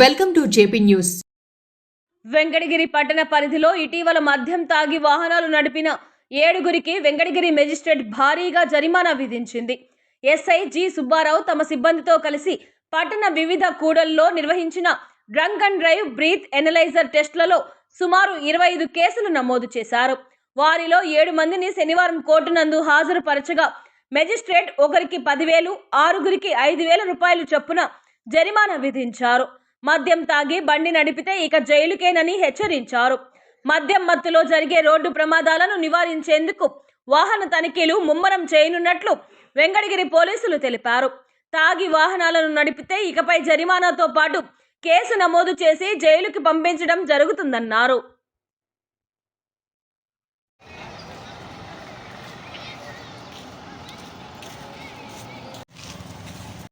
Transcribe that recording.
Welcome to JP news. Venkatagiri పట్టణ పరిధిలో ఇటీవల మద్యం తాగి వాహనాలు నడిపిన ఏడుగురికి వెంకటగిరి మెజిస్ట్రేట్ భారీగా జరిమానా విధించింది. ఎస్ఐ జి సుబ్బారావు తమ సిబ్బందితో కలిసి పట్టణ వివిధ కూడల్లో నిర్వహించిన drunk and drive breath analyser టెస్టులలో సుమారు ఇరవై ఐదు కేసులు నమోదు చేశారు. వారిలో ఏడు మందిని శనివారం కోర్టు నందు హాజరుపరచగా మెజిస్ట్రేట్ ఒకరికి పదివేలు ఆరుగురికి ఐదు వేల రూపాయలు చొప్పున జరిమానా విధించారు. మద్యం తాగి బండి నడిపితే ఇక జైలుకేనని హెచ్చరించారు. మద్యం మత్తులో జరిగే రోడ్డు ప్రమాదాలను నివారించేందుకు వాహన తనిఖీలు ముమ్మరం చేయనున్నట్లు వెంకటగిరి పోలీసులు తెలిపారు. తాగి వాహనాలను నడిపితే ఇకపై జరిమానాతో పాటు కేసు నమోదు చేసి జైలుకి పంపించడం జరుగుతుందన్నారు.